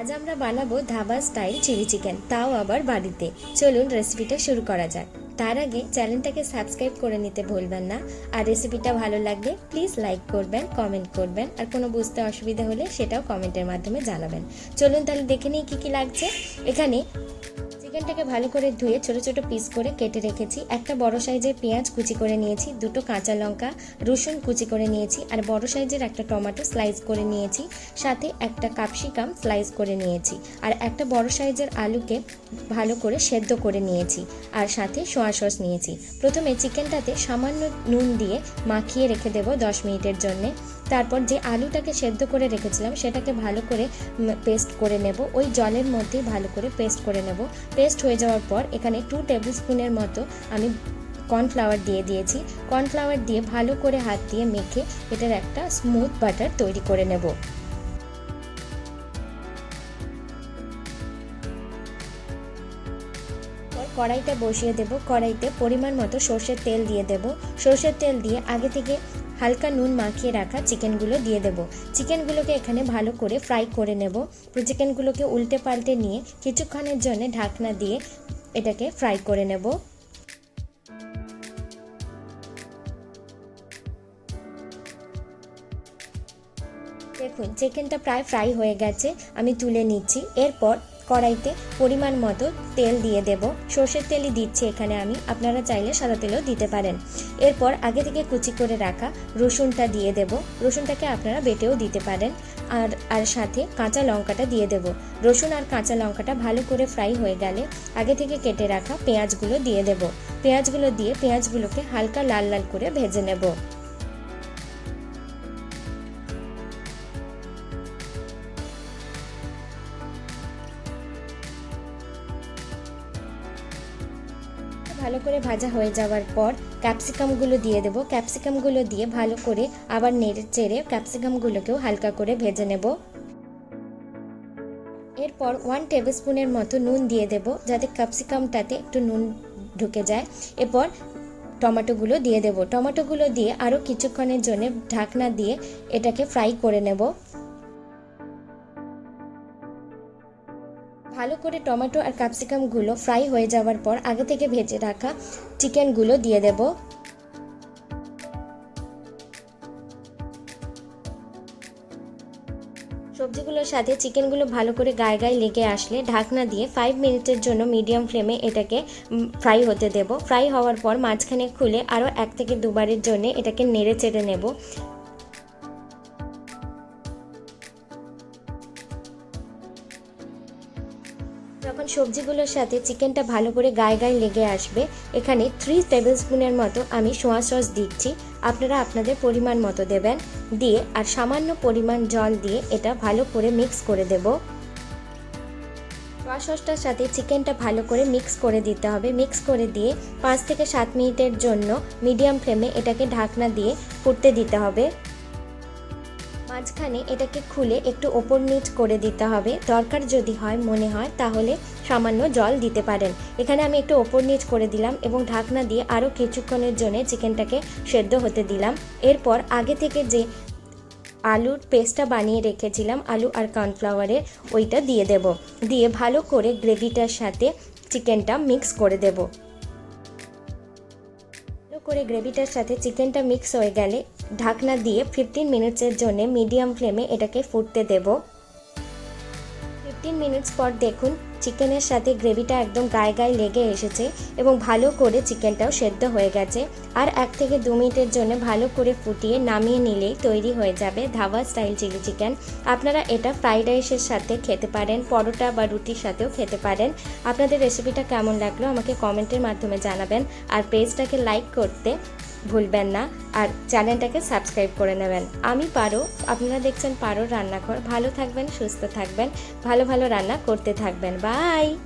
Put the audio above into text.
আজ আমরা বানাবো ধাবা স্টাইল চিলি চিকেন, তাও আবার বাড়িতে। চলুন রেসিপিটা শুরু করা যাক। তার আগে চ্যানেলটাকে সাবস্ক্রাইব করে নিতে ভুলবেন না। আর রেসিপিটা ভালো লাগলে প্লিজ লাইক করবেন কমেন্ট করবেন। আর কোনো বুঝতে অসুবিধা হলে সেটাও কমেন্টের মাধ্যমে জানাবেন। চলুন তাহলে দেখে নিই কী কী লাগছে। এখানে চিকেনটাকে ভালো করে ধুয়ে ছোট ছোট পিস করে কেটে রেখেছি। একটা বড় সাইজের পেঁয়াজ কুচি করে নিয়েছি, দুটো কাঁচা লঙ্কা, রসুন কুচি করে নিয়েছি, আর বড় সাইজের একটা টমেটো স্লাইস করে নিয়েছি। সাথে একটা কাপসিকাম স্লাইস করে নিয়েছি, আর একটা বড় সাইজের আলুকে ভালো করে সেদ্ধ করে নিয়েছি, আর সাথে সোয়া সস নিয়েছি। প্রথমে চিকেনটাতে সামান্য নুন দিয়ে মাখিয়ে রেখে দেবো দশ মিনিটের জন্যে। তারপর যে আলুটাকে সেদ্ধ করে রেখেছিলাম, সেটাকে ভালো করে পেস্ট করে নেব। ওই জলের মধ্যেই ভালো করে পেস্ট করে নেব। পেস্ট হয়ে যাওয়ার পর এখানে টু টেবিল স্পুনের মতো আমি কর্নফ্লাওয়ার দিয়ে দিয়েছি। কর্নফ্লাওয়ার দিয়ে ভালো করে হাত দিয়ে মেখে এটার একটা স্মুথ বাটার তৈরি করে নেব। কড়াইটা বসিয়ে দেব। কড়াইতে পরিমাণ মতো সর্ষের তেল দিয়ে দেব। সর্ষের তেল দিয়ে আগে থেকে হালকা নুন মাখিয়ে রাখা চিকেনগুলো দিয়ে দেব। চিকেনগুলোকে এখানে ভালো করে ফ্রাই করে নেব। চিকেনগুলোকে উল্টে পাল্টে নিয়ে কিছুক্ষণের জন্য ঢাকনা দিয়ে এটাকে ফ্রাই করে নেব। দেখুন, চিকেনটা প্রায় ফ্রাই হয়ে গেছে। আমি তুলে নিচ্ছি। এরপর কড়াইতে পরিমাণ মতো তেল দিয়ে দেব। সর্ষের তেলই দিচ্ছি এখানে আমি। আপনারা চাইলে সাদা তেলও দিতে পারেন। এরপর আগে থেকে কুচি করে রাখা রসুনটা দিয়ে দেব। রসুনটাকে আপনারা বেটেও দিতে পারেন। আর আর সাথে কাঁচা লঙ্কাটা দিয়ে দেব। রসুন আর কাঁচা লঙ্কাটা ভালো করে ফ্রাই হয়ে গেলে আগে থেকে কেটে রাখা পেঁয়াজগুলো দিয়ে দেব। পেঁয়াজগুলো দিয়ে পেঁয়াজগুলোকে হালকা লাল লাল করে ভেজে নেব। ভালো করে ভাজা হয়ে যাওয়ার পর ক্যাপসিকামগুলো দিয়ে দেবো। ক্যাপসিকামগুলো দিয়ে ভালো করে আবার নেড়ে চেড়ে ক্যাপসিকামগুলোকেও হালকা করে ভেজে নেব। এরপর ওয়ান টেবিল স্পুনের মতো নুন দিয়ে দেব যাতে ক্যাপসিকামটাতে একটু নুন ঢুকে যায়। এরপর টমেটোগুলো দিয়ে দেব। টমেটোগুলো দিয়ে আরও কিছুক্ষণের জন্য ঢাকনা দিয়ে এটাকে ফ্রাই করে নেব। ভালো করে টমেটো আর ক্যাপসিকামগুলো ফ্রাই হয়ে যাওয়ার পর আগে থেকে ভেজে রাখা চিকেনগুলো দিয়ে দেব। সবজিগুলোর সাথে চিকেনগুলো ভালো করে গায়ে গায়ে লেগে আসলে ঢাকনা দিয়ে ফাইভ মিনিটের জন্য মিডিয়াম ফ্লেমে এটাকে ফ্রাই হতে দেব। ফ্রাই হওয়ার পর মাঝখানে খুলে আরও এক থেকে দুবারের জন্য এটাকে নেড়ে চেড়ে নেব। যখন সবজিগুলোর সাথে চিকেনটা ভালো করে গায়ে গায়ে লেগে আসবে, এখানে থ্রি টেবিল স্পুনের মতো আমি সোয়া সস দিচ্ছি। আপনারা আপনাদের পরিমাণ মতো দেবেন। দিয়ে আর সামান্য পরিমাণ জল দিয়ে এটা ভালো করে মিক্স করে দেব। সোয়া সসটার সাথে চিকেনটা ভালো করে মিক্স করে দিতে হবে। মিক্স করে দিয়ে পাঁচ থেকে সাত মিনিটের জন্য মিডিয়াম ফ্লেমে এটাকে ঢাকনা দিয়ে ফুটতে দিতে হবে। মাঝখানে এটাকে খুলে একটু ওপর নিচ করে দিতে হবে। দরকার যদি হয়, মনে হয়, তাহলে সামান্য জল দিতে পারেন। এখানে আমি একটু ওপর নিচ করে দিলাম এবং ঢাকনা দিয়ে আরও কিছুক্ষণের জন্য চিকেনটাকে সেদ্ধ হতে দিলাম। এরপর আগে থেকে যে আলুর পেস্টটা বানিয়ে রেখেছিলাম, আলু আর কর্নফ্লাওয়ারের ওইটা দিয়ে দেব। দিয়ে ভালো করে গ্রেভিটার সাথে চিকেনটা মিক্স করে দেবো। করে গ্রেভিটার সাথে চিকেনটা মিক্স হয়ে গেলে ঢাকনা দিয়ে ফিফটিন মিনিটসের জন্য মিডিয়াম ফ্লেমে এটাকে ফুটতে দেব। ফিফটিন মিনিটস পর দেখুন, চিকেনের সাথে গ্রেভিটা একদম গায়ে গায়ে লেগে এসেছে এবং ভালো করে চিকেনটাও সেদ্ধ হয়ে গেছে। আর এক থেকে দু মিনিটের জন্য ভালো করে ফুটিয়ে নামিয়ে নিলেই তৈরি হয়ে যাবে ধাবা স্টাইল চিলি চিকেন। আপনারা এটা ফ্রাইড রাইসের সাথে খেতে পারেন, পরোটা বা রুটির সাথেও খেতে পারেন। আপনাদের রেসিপিটা কেমন লাগল আমাকে কমেন্টের মাধ্যমে জানাবেন। আর পেজটাকে লাইক করতে ভুলবেন না আর চ্যানেলটাকে সাবস্ক্রাইব করে নেবেন। আমি পারো, আপনারা দেখছেন পারো রান্নাঘর। ভালো থাকবেন, সুস্থ থাকবেন, ভালো ভালো রান্না করতে থাকবেন। বাই!